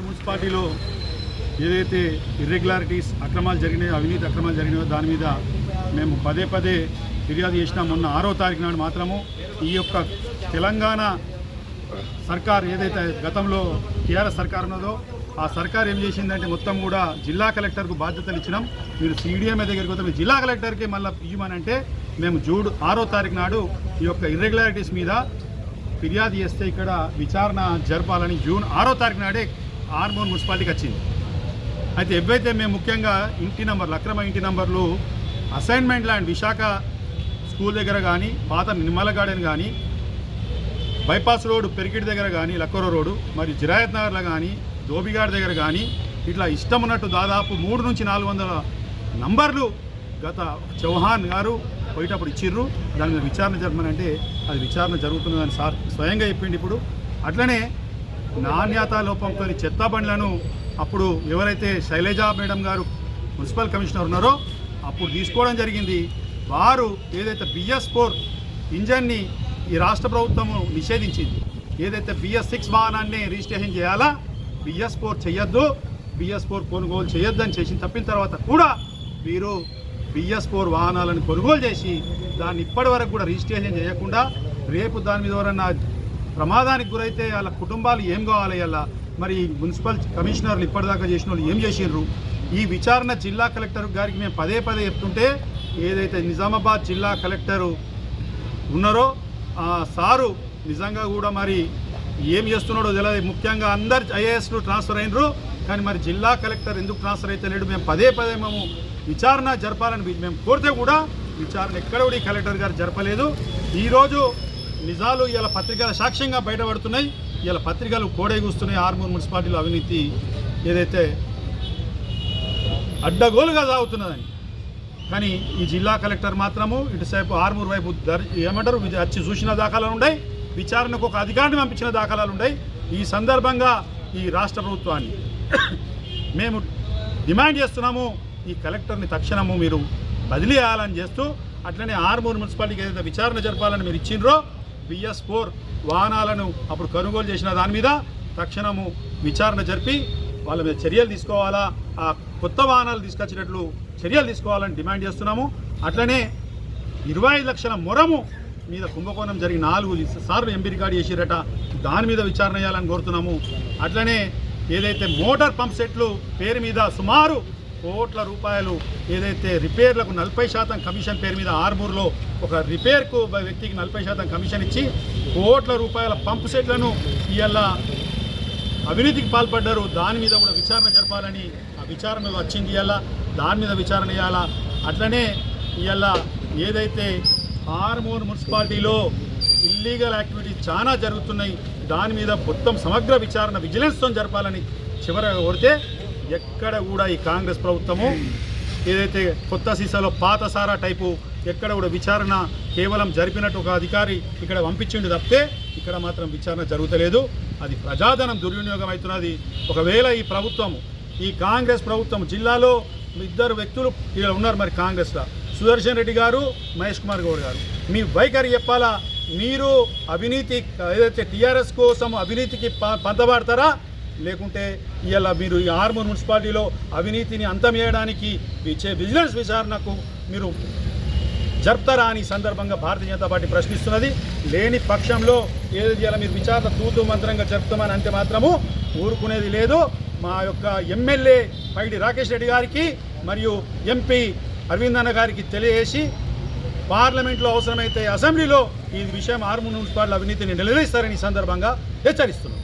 మున్సిపాలిటీలో ఏదైతే ఇర్రెగ్యులారిటీస్ అక్రమాలు జరిగినాయో అవినీతి అక్రమాలు జరిగినాయో దాని మీద మేము పదే పదే ఫిర్యాదు చేసినా. మొన్న ఆరో తారీఖు నాడు మాత్రము ఈ యొక్క తెలంగాణ సర్కార్ ఏదైతే గతంలో టీఆర్ఎస్ సర్కార్ ఉన్నదో ఆ సర్కార్ ఏం చేసిందంటే మొత్తం కూడా జిల్లా కలెక్టర్కు బాధ్యతలు ఇచ్చినాం. మీరు సీడీఎంఏ దగ్గరికి పోతే మీరు జిల్లా కలెక్టర్కి మళ్ళీ ఇవ్వమనంటే మేము జూడ్ ఆరో తారీఖు నాడు ఈ యొక్క ఇర్రెగ్యులారిటీస్ మీద ఫిర్యాదు చేస్తే ఇక్కడ విచారణ జరపాలని జూన్ ఆరో తారీఖు నాడే ఆర్మూర్ మున్సిపాలిటీకి వచ్చింది. అయితే ఎవైతే మేము ముఖ్యంగా ఇంటి నంబర్లు అక్రమ ఇంటి నంబర్లు అసైన్మెంట్ ల్యాండ్ విశాఖ స్కూల్ దగ్గర కానీ పాత నిమ్మల గార్డెన్ కానీ బైపాస్ రోడ్ పెరికిటి దగ్గర కానీ లక్కోర రోడ్డు మరియు జిరాయత్ నగర్లో కానీ దోబిగాడ్ దగ్గర కానీ ఇట్లా ఇష్టం ఉన్నట్టు దాదాపు మూడు నుంచి నాలుగు వందల నంబర్లు గత చౌహాన్ గారు పోయేటప్పుడు ఇచ్చిర్రు. దాని మీద విచారణ జరపమని అంటే అది విచారణ జరుగుతున్నదని సార్ స్వయంగా చెప్పిండి ఇప్పుడు. అట్లనే నాణ్యత లోపంతో చెత్త బండ్లను అప్పుడు ఎవరైతే Shailaja madam garu municipal commissioner ఉన్నారో అప్పుడు తీసుకోవడం జరిగింది. వారు ఏదైతే బిఎస్ ఫోర్ ఇంజన్ని ఈ రాష్ట్ర ప్రభుత్వము నిషేధించింది. ఏదైతే బిఎస్ సిక్స్ వాహనాన్ని రిజిస్ట్రేషన్ చేయాలా? బిఎస్ ఫోర్ చేయొద్దు బిఎస్ ఫోర్ కొనుగోలు చేయొద్దని చేసిన తప్పిన తర్వాత కూడా వీరు బిఎస్ ఫోర్ వాహనాలను కొనుగోలు చేసి దాన్ని ఇప్పటి వరకు కూడా రిజిస్ట్రేషన్ చేయకుండా రేపు దాని మీద ఎవరన్నా ప్రమాదానికి గురైతే వాళ్ళ కుటుంబాలు ఏం కావాలి అలా? మరి మున్సిపల్ కమిషనర్లు ఇప్పటిదాకా చేసిన వాళ్ళు ఏం చేసిండ్రు? ఈ విచారణ జిల్లా కలెక్టర్ గారికి మేము పదే పదే చెప్తుంటే ఏదైతే నిజామాబాద్ జిల్లా కలెక్టరు ఉన్నారో ఆ సారు నిజంగా కూడా మరి ఏం చేస్తున్నాడో తెలియదు ముఖ్యంగా అందరు ఐఏఎస్లు ట్రాన్స్ఫర్ అయినరు. కానీ మరి జిల్లా కలెక్టర్ ఎందుకు ట్రాన్స్ఫర్ అయితే లేడు మేము పదే పదే మేము విచారణ జరపాలని మేము కోరితే కూడా విచారణ ఎక్కడ కూడా ఈ కలెక్టర్ గారు జరపలేదు. ఈరోజు నిజాలు ఇలా పత్రికల సాక్ష్యంగా బయటపడుతున్నాయి. ఇలా పత్రికలు కోడైగూస్తున్నాయి. ఆర్మూర్ మున్సిపాలిటీలో అవినీతి ఏదైతే అడ్డగోలుగా సాగుతున్నదని. కానీ ఈ జిల్లా కలెక్టర్ మాత్రము ఇటుసేపు ఆర్మూర్ వైపు దర్ ఏమంటారు? వచ్చి చూసిన దాఖలాలు ఉన్నాయి విచారణకు ఒక అధికారిని పంపించిన దాఖలాలు ఉన్నాయి ఈ సందర్భంగా ఈ రాష్ట్ర ప్రభుత్వాన్ని మేము డిమాండ్ చేస్తున్నాము. ఈ కలెక్టర్ని తక్షణము మీరు బదిలీ చేయాలని చేస్తూ అట్లనే ఆర్మూర్ మున్సిపాలిటీకి ఏదైతే విచారణ జరపాలని మీరు ఇచ్చిండ్రో బిఎస్ ఫోర్ వాహనాలను అప్పుడు కొనుగోలు చేసిన దాని మీద తక్షణము విచారణ జరిపి వాళ్ళ మీద చర్యలు తీసుకోవాలా? ఆ కొత్త వాహనాలు తీసుకొచ్చినట్లు చర్యలు తీసుకోవాలని డిమాండ్ చేస్తున్నాము. అట్లనే ఇరవై ఐదు లక్షల మొరము మీద కుంభకోణం జరిగి నాలుగు సార్లు ఎంపీ రికార్డు చేసిరట. దాని మీద విచారణ చేయాలని కోరుతున్నాము. అట్లనే ఏదైతే మోటార్ పంప్ సెట్లు పేరు మీద సుమారు కోట్ల రూపాయలు ఏదైతే రిపేర్లకు నలభై శాతం కమిషన్ పేరు మీద ఆర్మూర్లో ఒక రిపేర్కు వ్యక్తికి నలభై శాతం కమిషన్ ఇచ్చి కోట్ల రూపాయల పంపు సెట్లను ఇవాళ అవినీతికి పాల్పడ్డారు. దాని మీద కూడా విచారణ జరపాలని ఆ విచారణ వచ్చింది ఇవాళ. దాని మీద విచారణ ఇవ్వాలా అట్లనే ఇవాళ ఏదైతే ఆర్మూర్ మున్సిపాలిటీలో ఇల్లీగల్ యాక్టివిటీస్ చాలా జరుగుతున్నాయి. దాని మీద మొత్తం సమగ్ర విచారణ విజిలెన్స్తో జరపాలని చివర కోరితే ఎక్కడ కూడా ఈ కాంగ్రెస్ ప్రభుత్వము ఏదైతే కొత్త సీసాలో పాత సారా టైపు ఎక్కడ కూడా విచారణ కేవలం జరిపినట్టు ఒక అధికారి ఇక్కడ పంపించిండు తప్పితే ఇక్కడ మాత్రం విచారణ జరుగుతలేదు. అది ప్రజాధనం దుర్వినియోగం అవుతున్నది. ఒకవేళ ఈ ప్రభుత్వము ఈ కాంగ్రెస్ ప్రభుత్వం జిల్లాలో ఇద్దరు వ్యక్తులు ఇక్కడ ఉన్నారు మరి కాంగ్రెస్లో. సుదర్శన్ రెడ్డి గారు మహేష్ కుమార్ గౌడ్ గారు. మీ వైఖరి చెప్పాలా? మీరు అవినీతి ఏదైతే టీఆర్ఎస్ కోసం అవినీతికి ప- పంతబాడతారా? లేకుంటే ఇవాళ మీరు ఈ ఆర్మూర్ మున్సిపాలిటీలో అవినీతిని అంతం చేయడానికి ఇచ్చే విజిలెన్స్ విచారణకు మీరు జరుపుతారా అని సందర్భంగా భారతీయ జనతా పార్టీ ప్రశ్నిస్తున్నది. లేని పక్షంలో ఏది చేయాలి మీరు విచారణ తూతు మంత్రంగా జరుపుతామని అంటే మాత్రము ఊరుకునేది లేదు. మా యొక్క ఎమ్మెల్యే పైడి రాకేష్ రెడ్డి గారికి మరియు ఎంపీ అరవింద్ అన్న గారికి తెలియజేసి పార్లమెంట్లో అవసరమైతే అసెంబ్లీలో ఈ విషయం ఆర్మూర్ మున్సిపాలిటీ అవినీతిని నిలదీస్తారని సందర్భంగా హెచ్చరిస్తున్నాం.